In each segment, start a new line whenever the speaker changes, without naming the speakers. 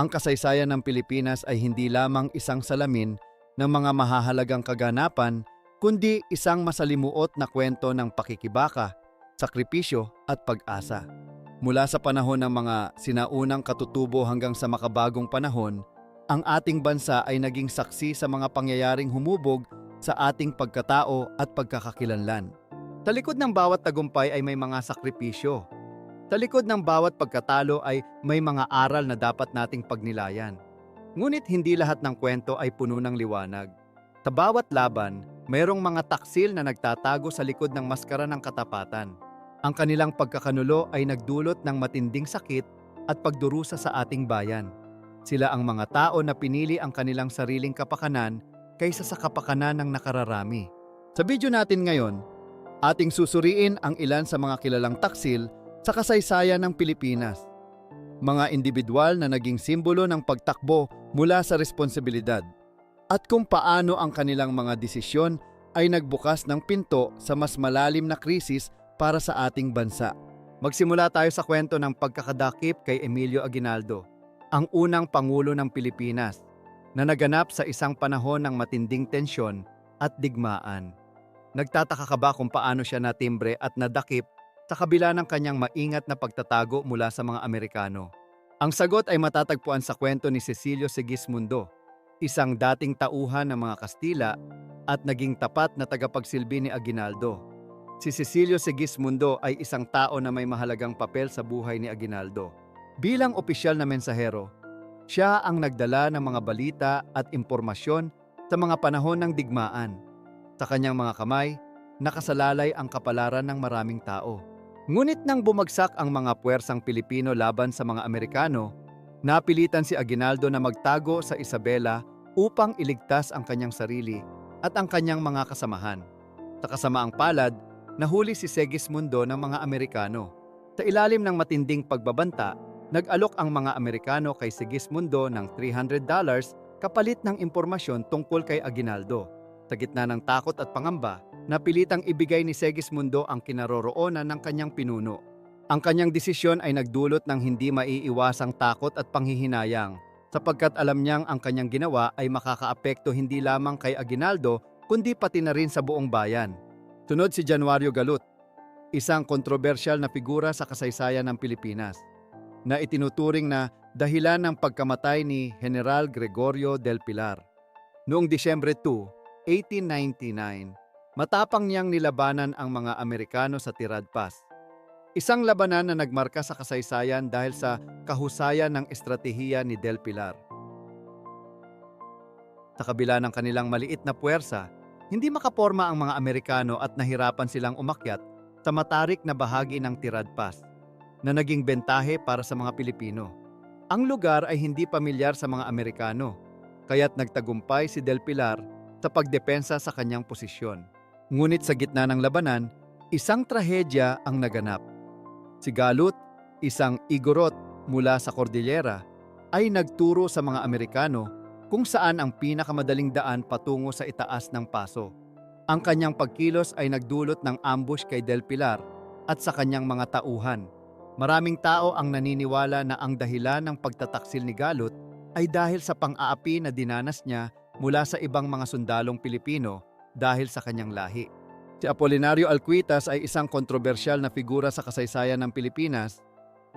Ang kasaysayan ng Pilipinas ay hindi lamang isang salamin ng mga mahahalagang kaganapan, kundi isang masalimuot na kwento ng pakikibaka, sakripisyo at pag-asa. Mula sa panahon ng mga sinaunang katutubo hanggang sa makabagong panahon, ang ating bansa ay naging saksi sa mga pangyayaring humubog sa ating pagkatao at pagkakakilanlan. Sa likod ng bawat tagumpay ay may mga sakripisyo. Sa likod ng bawat pagkatalo ay may mga aral na dapat nating pagnilayan. Ngunit hindi lahat ng kwento ay puno ng liwanag. Sa bawat laban, mayroong mga taksil na nagtatago sa likod ng maskara ng katapatan. Ang kanilang pagkakanulo ay nagdulot ng matinding sakit at pagdurusa sa ating bayan. Sila ang mga tao na pinili ang kanilang sariling kapakanan kaysa sa kapakanan ng nakararami. Sa video natin ngayon, ating susuriin ang ilan sa mga kilalang taksil sa kasaysayan ng Pilipinas. Mga individual na naging simbolo ng pagtakbo mula sa responsibilidad at kung paano ang kanilang mga desisyon ay nagbukas ng pinto sa mas malalim na krisis para sa ating bansa. Magsimula tayo sa kwento ng pagkakadakip kay Emilio Aguinaldo, ang unang pangulo ng Pilipinas na naganap sa isang panahon ng matinding tensyon at digmaan. Nagtataka ka ba kung paano siya natimbre at nadakip sa kabila ng kanyang maingat na pagtatago mula sa mga Amerikano? Ang sagot ay matatagpuan sa kwento ni Cecilio Sigismundo, isang dating tauhan ng mga Kastila at naging tapat na tagapagsilbi ni Aguinaldo. Si Cecilio Sigismundo ay isang tao na may mahalagang papel sa buhay ni Aguinaldo. Bilang opisyal na mensahero, siya ang nagdala ng mga balita at impormasyon sa mga panahon ng digmaan. Sa kanyang mga kamay, nakasalalay ang kapalaran ng maraming tao. Ngunit nang bumagsak ang mga puwersang Pilipino laban sa mga Amerikano, napilitan si Aguinaldo na magtago sa Isabela upang iligtas ang kanyang sarili at ang kanyang mga kasamahan. Sa kasamaang palad, nahuli si Segismundo ng mga Amerikano. Sa ilalim ng matinding pagbabanta, nag-alok ang mga Amerikano kay Sigismundo ng $300 kapalit ng impormasyon tungkol kay Aguinaldo. Sa gitna ng takot at pangamba, napilitang ibigay ni Segismundo ang kinaroroonan ng kanyang pinuno. Ang kanyang desisyon ay nagdulot ng hindi maiiwasang takot at panghihinayang sapagkat alam niyang ang kanyang ginawa ay makakaapekto hindi lamang kay Aguinaldo kundi pati na rin sa buong bayan. Sunod si Januario Galut, isang kontrobersyal na figura sa kasaysayan ng Pilipinas na itinuturing na dahilan ng pagkamatay ni General Gregorio del Pilar. Noong Disyembre 2, 1899, matapang niyang nilabanan ang mga Amerikano sa Tirad Pass. Isang labanan na nagmarka sa kasaysayan dahil sa kahusayan ng estratehiya ni Del Pilar. Sa kabila ng kanilang maliit na puwersa, hindi makaporma ang mga Amerikano at nahirapan silang umakyat sa matarik na bahagi ng Tirad Pass na naging bentahe para sa mga Pilipino. Ang lugar ay hindi pamilyar sa mga Amerikano, kaya't nagtagumpay si Del Pilar sa pagdepensa sa kanyang posisyon. Ngunit sa gitna ng labanan, isang trahedya ang naganap. Si Galut, isang igorot mula sa Cordillera, ay nagturo sa mga Amerikano kung saan ang pinakamadaling daan patungo sa itaas ng paso. Ang kanyang pagkilos ay nagdulot ng ambush kay Del Pilar at sa kanyang mga tauhan. Maraming tao ang naniniwala na ang dahilan ng pagtataksil ni Galut ay dahil sa pang-aapi na dinanas niya mula sa ibang mga sundalong Pilipino dahil sa kanyang lahi. Si Apolinario Alcuitas ay isang kontrobersyal na figura sa kasaysayan ng Pilipinas,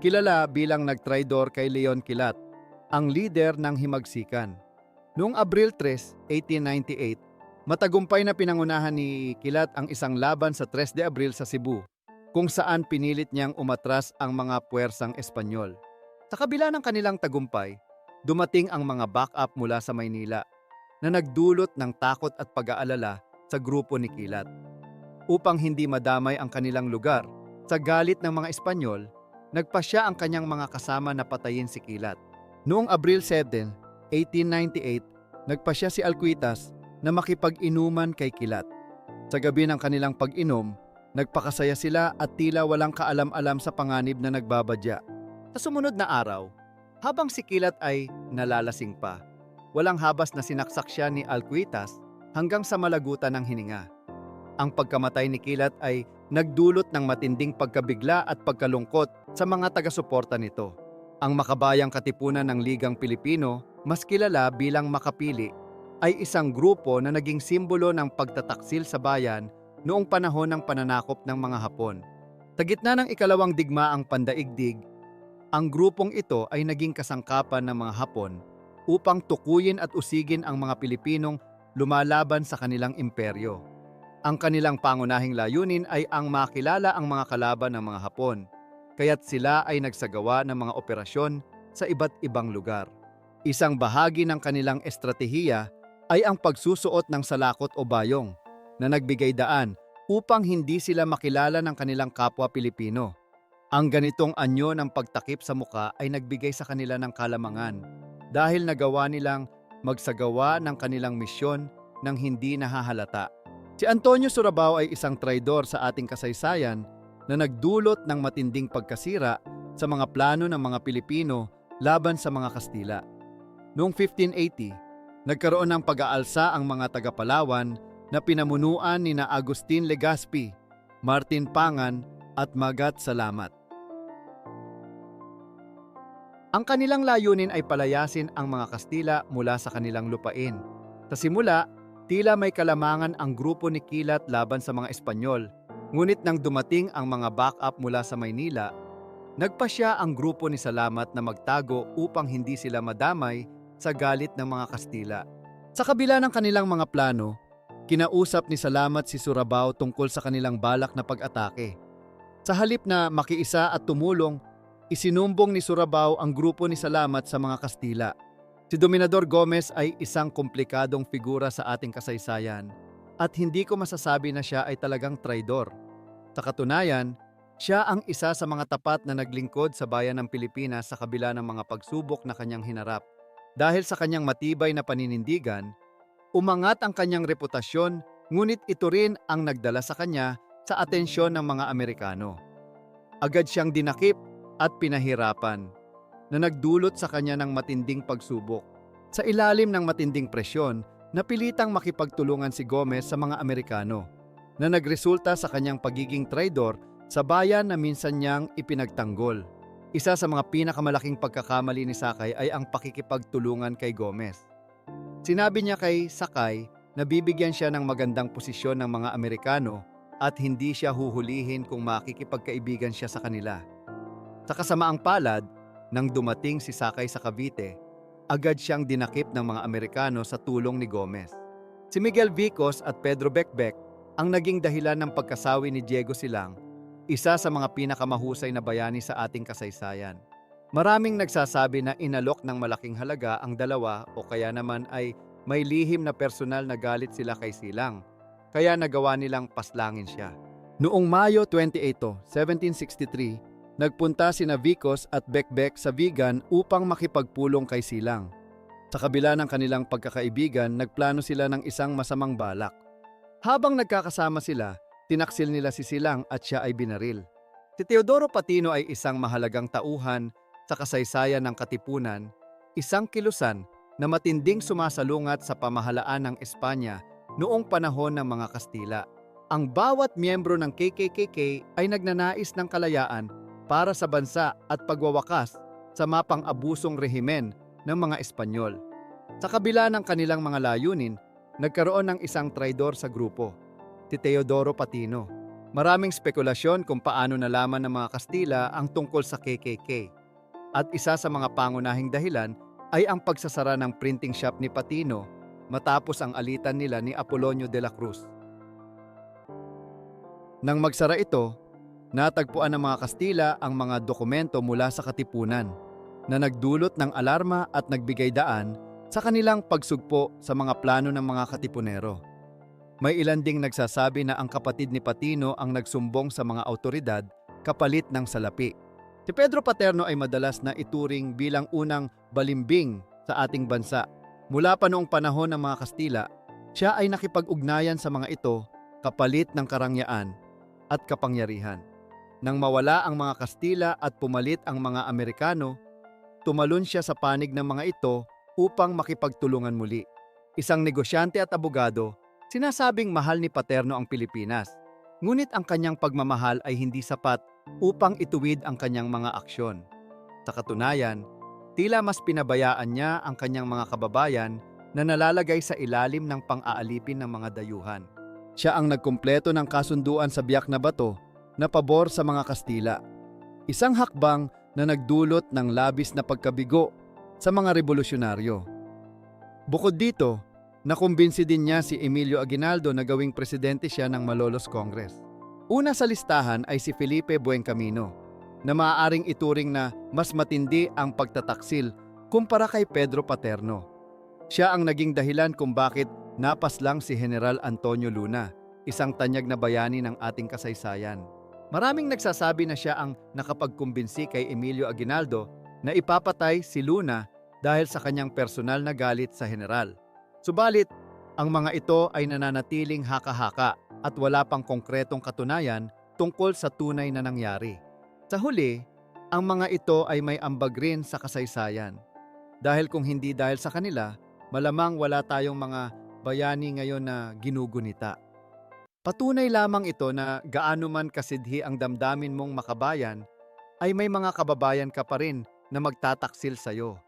kilala bilang nagtraidor kay Leon Kilat, ang lider ng himagsikan. Noong Abril 3, 1898, matagumpay na pinangunahan ni Kilat ang isang laban sa 3 de Abril sa Cebu, kung saan pinilit niyang umatras ang mga puwersang Espanyol. Sa kabila ng kanilang tagumpay, dumating ang mga backup mula sa Maynila na nagdulot ng takot at pag-aalala sa grupo ni Kilat upang hindi madamay ang kanilang lugar. Sa galit ng mga Espanyol, nagpasya ang kanyang mga kasama na patayin si Kilat. Noong Abril 7, 1898, nagpasya si Alcuitas na makipag-inuman kay Kilat. Sa gabi ng kanilang pag-inom, nagpakasaya sila at tila walang kaalam-alam sa panganib na nagbabadya. Sa sumunod na araw, habang si Kilat ay nalalasing pa, walang habas na sinaksak siya ni Alcuitas hanggang sa malagutan ng hininga. Ang pagkamatay ni Kilat ay nagdulot ng matinding pagkabigla at pagkalungkot sa mga taga-suporta nito. Ang makabayang katipunan ng Ligang Pilipino, mas kilala bilang Makapili, ay isang grupo na naging simbolo ng pagtataksil sa bayan noong panahon ng pananakop ng mga Hapon. Sa gitna ng ikalawang digmaang pandaigdig, ang grupong ito ay naging kasangkapan ng mga Hapon upang tukuyin at usigin ang mga Pilipinong lumalaban sa kanilang imperyo. Ang kanilang pangunahing layunin ay ang makilala ang mga kalaban ng mga Hapon, kaya't sila ay nagsagawa ng mga operasyon sa iba't ibang lugar. Isang bahagi ng kanilang estratehiya ay ang pagsusuot ng salakot o bayong na nagbigay daan upang hindi sila makilala ng kanilang kapwa Pilipino. Ang ganitong anyo ng pagtakip sa muka ay nagbigay sa kanila ng kalamangan dahil nagawa nilang magsagawa ng kanilang misyon ng hindi nahahalata. Si Antonio Surabao ay isang traidor sa ating kasaysayan na nagdulot ng matinding pagkasira sa mga plano ng mga Pilipino laban sa mga Kastila. Noong 1580, nagkaroon ng pag-aalsa ang mga taga-Palawan na pinamunuan ni na Agustin Legazpi, Martin Pangan at Magat Salamat. Ang kanilang layunin ay palayasin ang mga Kastila mula sa kanilang lupain. Sa simula, tila may kalamangan ang grupo ni Kilat laban sa mga Espanyol. Ngunit nang dumating ang mga backup mula sa Maynila, nagpasya ang grupo ni Salamat na magtago upang hindi sila madamay sa galit ng mga Kastila. Sa kabila ng kanilang mga plano, kinausap ni Salamat si Surabao tungkol sa kanilang balak na pag-atake. Sa halip na makiisa at tumulong, isinumbong ni Surabao ang grupo ni Salamat sa mga Kastila. Si Dominador Gomez ay isang komplikadong figura sa ating kasaysayan at hindi ko masasabi na siya ay talagang traidor. Sa katunayan, siya ang isa sa mga tapat na naglingkod sa bayan ng Pilipinas sa kabila ng mga pagsubok na kanyang hinarap. Dahil sa kanyang matibay na paninindigan, umangat ang kanyang reputasyon ngunit ito rin ang nagdala sa kanya sa atensyon ng mga Amerikano. Agad siyang dinakip at pinahirapan na nagdulot sa kanya ng matinding pagsubok. Sa ilalim ng matinding presyon, napilitang makipagtulungan si Gomez sa mga Amerikano na nagresulta sa kanyang pagiging traidor sa bayan na minsan niyang ipinagtanggol. Isa sa mga pinakamalaking pagkakamali ni Sakay ay ang pakikipagtulungan kay Gomez. Sinabi niya kay Sakay na bibigyan siya ng magandang posisyon ng mga Amerikano at hindi siya huhulihin kung makikipagkaibigan siya sa kanila. Sa kasamaang palad, nang dumating si Sakay sa Cavite, agad siyang dinakip ng mga Amerikano sa tulong ni Gomez. Si Miguel Vicos at Pedro Bekbek ang naging dahilan ng pagkasawi ni Diego Silang, isa sa mga pinakamahusay na bayani sa ating kasaysayan. Maraming nagsasabi na inalok ng malaking halaga ang dalawa o kaya naman ay may lihim na personal na galit sila kay Silang, kaya nagawa nilang paslangin siya. Noong Mayo 28, 1763, nagpunta sina Vicos at Bekbek sa Vigan upang makipagpulong kay Silang. Sa kabila ng kanilang pagkakaibigan, nagplano sila ng isang masamang balak. Habang nagkakasama sila, tinaksil nila si Silang at siya ay binaril. Si Teodoro Patino ay isang mahalagang tauhan sa kasaysayan ng Katipunan, isang kilusan na matinding sumasalungat sa pamahalaan ng Espanya noong panahon ng mga Kastila. Ang bawat miyembro ng KKKK ay nagnanais ng kalayaan para sa bansa at pagwawakas sa mapang abusong rehimen ng mga Espanyol. Sa kabila ng kanilang mga layunin, nagkaroon ng isang traidor sa grupo, si Teodoro Patino. Maraming spekulasyon kung paano nalaman ng mga Kastila ang tungkol sa KKK. At isa sa mga pangunahing dahilan ay ang pagsasara ng printing shop ni Patino matapos ang alitan nila ni Apolonio de la Cruz. Nang magsara ito, natagpuan ng mga Kastila ang mga dokumento mula sa Katipunan na nagdulot ng alarma at nagbigay daan sa kanilang pagsugpo sa mga plano ng mga Katipunero. May ilan ding nagsasabi na ang kapatid ni Patino ang nagsumbong sa mga autoridad kapalit ng salapi. Si Pedro Paterno ay madalas na ituring bilang unang balimbing sa ating bansa. Mula pa noong panahon ng mga Kastila, siya ay nakipag-ugnayan sa mga ito kapalit ng karangyaan at kapangyarihan. Nang mawala ang mga Kastila at pumalit ang mga Amerikano, tumalon siya sa panig ng mga ito upang makipagtulungan muli. Isang negosyante at abogado, sinasabing mahal ni Paterno ang Pilipinas. Ngunit ang kanyang pagmamahal ay hindi sapat upang ituwid ang kanyang mga aksyon. Sa katunayan, tila mas pinabayaan niya ang kanyang mga kababayan na nalalagay sa ilalim ng pang-aalipin ng mga dayuhan. Siya ang nagkumpleto ng kasunduan sa biyak na bato na pabor sa mga Kastila. Isang hakbang na nagdulot ng labis na pagkabigo sa mga revolusyonaryo. Bukod dito, nakumbinsi din niya si Emilio Aguinaldo na gawing presidente siya ng Malolos Congress. Una sa listahan ay si Felipe Buencamino, na maaaring ituring na mas matindi ang pagtataksil kumpara kay Pedro Paterno. Siya ang naging dahilan kung bakit napaslang si General Antonio Luna, isang tanyag na bayani ng ating kasaysayan. Maraming nagsasabi na siya ang nakapagkumbinsi kay Emilio Aguinaldo na ipapatay si Luna dahil sa kanyang personal na galit sa general. Subalit, ang mga ito ay nananatiling haka-haka at wala pang konkretong katunayan tungkol sa tunay na nangyari. Sa huli, ang mga ito ay may ambag rin sa kasaysayan. Dahil kung hindi dahil sa kanila, malamang wala tayong mga bayani ngayon na ginugunita. Patunay lamang ito na gaano man kasidhi ang damdamin mong makabayan, ay may mga kababayan ka pa rin na magtataksil sa'yo.